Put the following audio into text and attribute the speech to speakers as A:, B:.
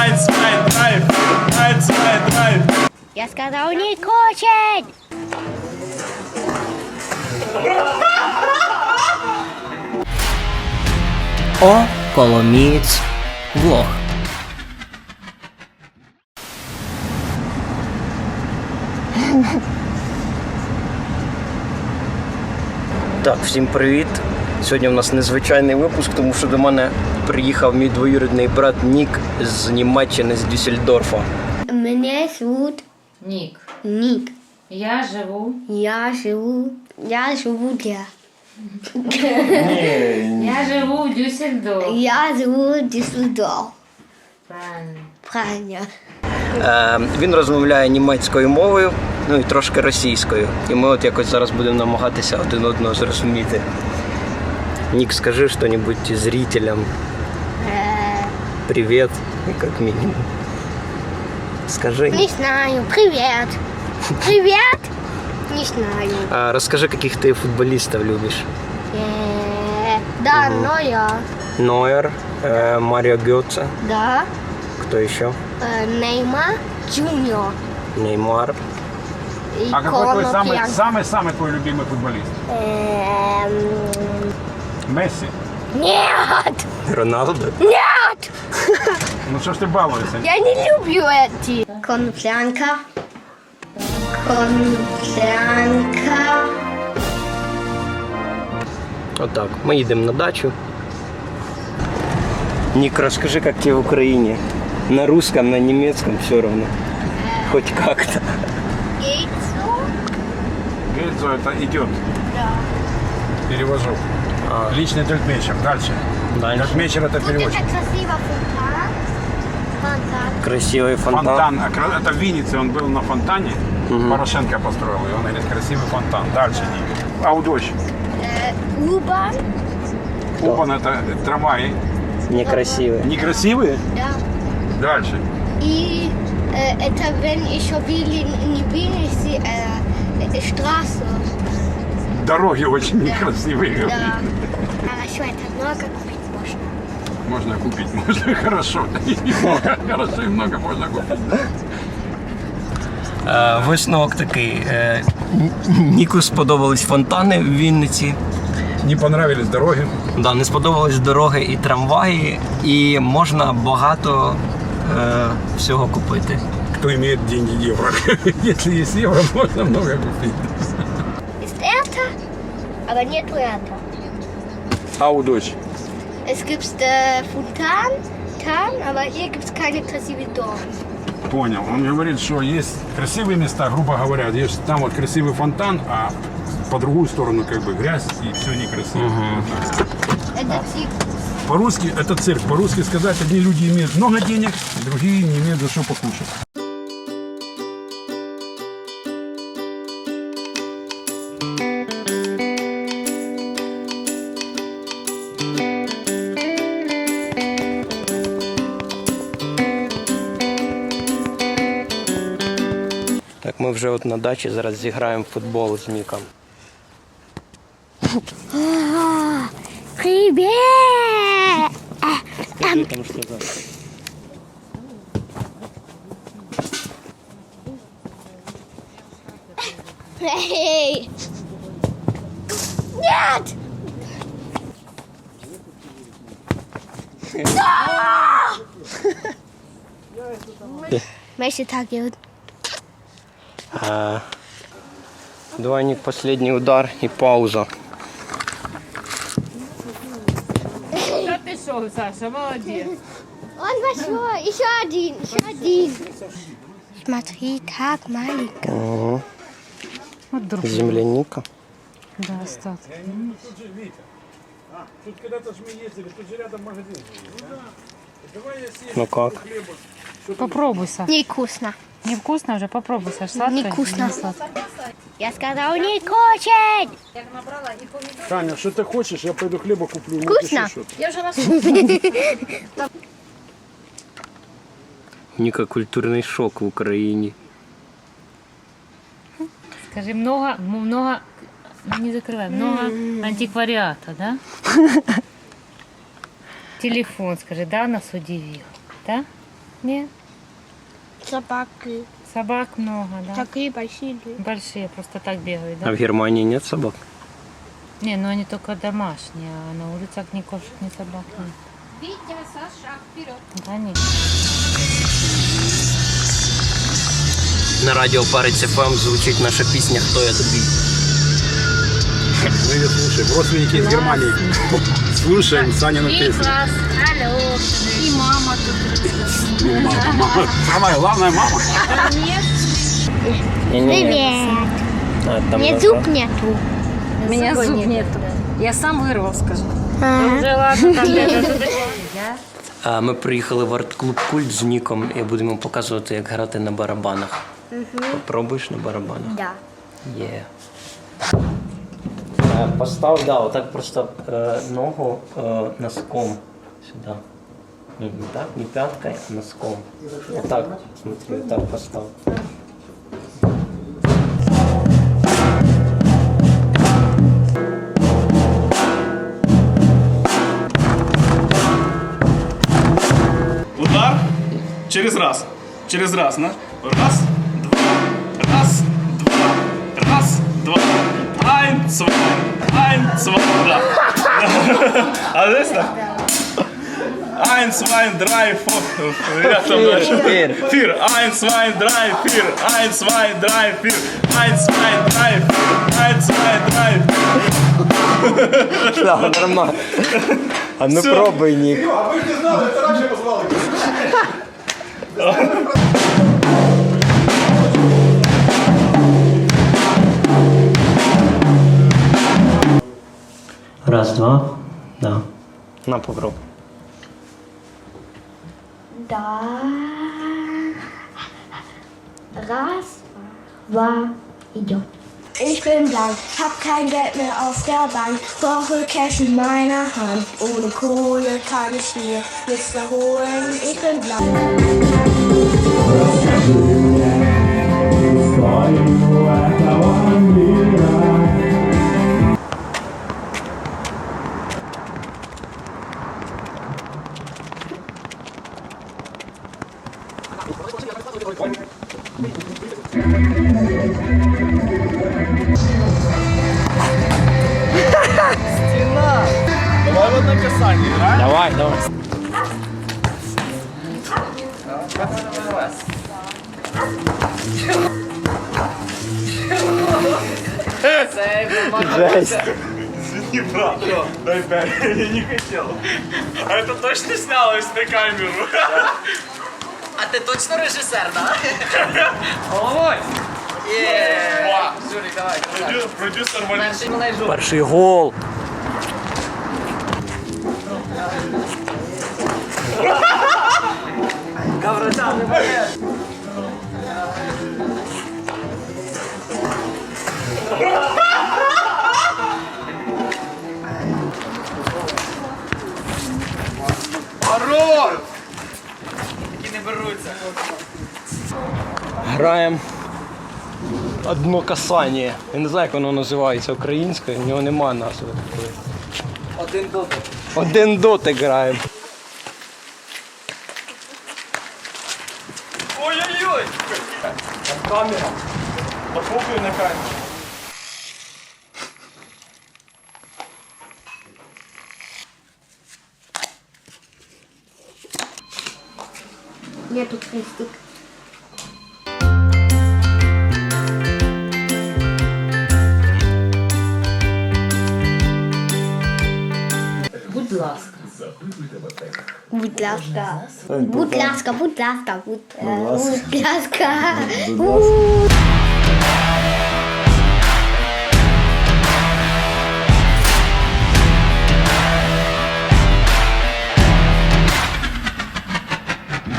A: 1, 2, драйв. 1, 2, драйв.
B: Я сказал не очень.
C: О, Коломієць влог. Так, всім привіт. Сьогодні у нас незвичайний випуск, тому що до мене приїхав мій двоюрідний брат Нік з Німеччини, з Дюссельдорфа.
B: Меня зовут
D: Нік,
B: Ник.
D: я живу.
B: Я живу. Я живу где?
D: Я живу в Дюссельдорф.
B: Я живу в Дюссельдорф.
D: Правильно.
B: Правильно.
C: Е, він розмовляє німецькою мовою, ну і трошки російською. І ми от якось зараз будемо намагатися один одного зрозуміти. Нік, скажи що-небудь зрителям. Привет, как минимум. Скажи.
B: не знаю. Привет. Привет. Не знаю.
C: А расскажи, каких ты футболистов любишь.
B: Э, Да, но я.
C: Нойер, э, Марио Гетце,
B: Да.
C: кто еще?
B: Э, Неймар Джуниор.
C: Неймар.
B: И
A: А какой твой
B: Конор
A: самый, самый, самый твой любимый футболист?
B: Эм,
A: Месси.
B: Нет!
C: Роналдо.
B: Нет!
A: Ну что ж ты балуешься?
B: Я не люблю эти. Конфлянка. Конфлянка.
C: Вот так. Мы едем на дачу. Ник, расскажи, как тебе в Украине. На русском, на немецком все равно. Хоть как-то.
B: Яйцо.
A: Гельзо это идет.
B: Да.
A: Перевожу.
C: А.
A: Личный тельтмейчер. Дальше.
C: Дальше.
A: Тельтмейчер это
B: Вот это
A: переводчик.
B: красиво фонтан. Фонтан.
C: Красивый фонтан.
A: Фонтан. А Это в Виннице он был на фонтане. Порошенко построил. И он говорит, красивый фонтан. Дальше. А дочь?
B: Э, Урбан.
A: Убан это трамваи.
C: Некрасивый.
A: Некрасивые?
B: Да.
A: Дальше.
B: И э, это wenn еще были не были э, э, Straße.
A: Дороги очень некрасивые.
B: Да. Хорошо, это много купить можно.
A: Можно купить, можно хорошо. Хорошо и много можно купить.
C: Е, Висновок такий. Е, Ніку сподобались фонтани в Вінниці.
A: Не понравились дороги.
C: Да, не сподобались дороги і трамваї, і можна багато е, всього купити.
A: Кто имеет деньги евро? Если есть евро, можно много купить.
B: Aber nicht.
A: А у дочь?
B: Es gibt äh, Fontan, Tan, aber hier gibt es keine красивые дома.
A: Понял. Он говорит, что есть красивые места, грубо говоря, есть там вот красивый фонтан, а по другую сторону как бы грязь и все некрасиво.
B: Это цирк.
A: По-русски это цирк. По-русски сказать, одни люди имеют много денег, другие не имеют за что покушать.
C: Так, ми вже от на дачі зараз зіграємо в футбол з Ніком.
B: Привет!
C: Скажи там, що за.
B: Эй! Нет! Welche Tag geht?
C: А, Давай, Нік, последній удар і пауза.
D: Та ти що, Саша, молодець.
B: Und was war? Ich один, ich один. Смотри, так маленько.
C: Ого.
D: От друг.
C: Земляніка.
D: Да, остатки.
A: Тут когда-то же мы ездили, тут же рядом магазин. Давай я съем
C: Ну как?
D: Попробуй, Саш.
B: Невкусно.
D: Невкусно вже? Попробуй, Саш. Сладко?
B: Невкусно.
D: Не сладко.
B: Я сказал не очень.
A: Таня, что ты хочешь, я пойду хлеба куплю. может,
B: Вкусно?
A: еще что-то.
C: Ніка культурний шок в Україні.
D: Скажи, много, м- много, не закрывай, много антиквариата, да? Телефон, скажи, да, нас удивил, да? Нет?
B: Собаки.
D: Собак много, да?
B: Такие большие.
D: Большие, просто так бегают,
C: А
D: да?
C: в Германии нет собак?
D: Не, ну они только домашние, а на улицах ни кошек, ни собак нет.
B: Витя, Саша, вперед.
D: Да нет.
C: На радіо Парить ФМ звучить наша пісня Хто я тобі?
A: Мы ее слушаем. Родственники из Германии. Слушаем Санину песню.
D: Алло.
B: И мама тут.
A: Ну, мама, мама. Самая главная мама.
B: Привет.
C: А, там
B: Мне зуб нету.
E: У меня зуб нету. Я сам вырвал, скажу.
C: А, Ми приїхали в арт-клуб Культ з Ніком і будемо показувати, як грати на барабанах. Попробуєш на барабанах?
B: Да.
C: Є. Е, Постав, да, отак просто е, ногу е, носком сюди. Ну, не так, не пяткой, а носком. Отак, смотри, отак постав.
F: Удар через раз. Через раз, на. Раз, два, раз, два, раз, два. Ein, zwei, ein, zwei, да. А здесь так? Ein, zwei, drei, vier. Як там дальше?
C: Vier.
F: Vier. Ein, zwei, drei, vier. Ein, zwei, drei, vier. Ein, zwei, drei, vier. Ein, zwei, drei, vier.
C: Да, нормально. А ну пробуй, Нік. Раз, два. Да. Raz, dwa.
B: Da. Na pogrom. Da. Raz, dwa, idiot. Ich bin blank, hab kein Geld mehr auf der Bank, brauche Cash in meiner Hand. Ohne Kohle kann ich mir nichts mehr holen. Ich bin blank.
F: Давай в одне касання, грай.
C: Давай, давай. Жесть.
F: Извини, брат. Дай пять. Я не хотел. А это точно снялось на камеру?
G: А ти точно режисер, да?
F: Ва.
G: Жулік, давай.
F: Продю- Продюсер Валерий.
G: Перший мене жулік.
C: Перший гол.
F: Хорош!
C: Граємо одно касання. Я не знаю, як воно називається українською, в нього немає назви такої.
G: Один дотик.
C: Один дотик граємо.
F: Ой-ой-ой! Камера. Попробуй на камеру.
B: Нету крестик. Budlaska. Budlaska, budlaska, budlaska. Budlaska.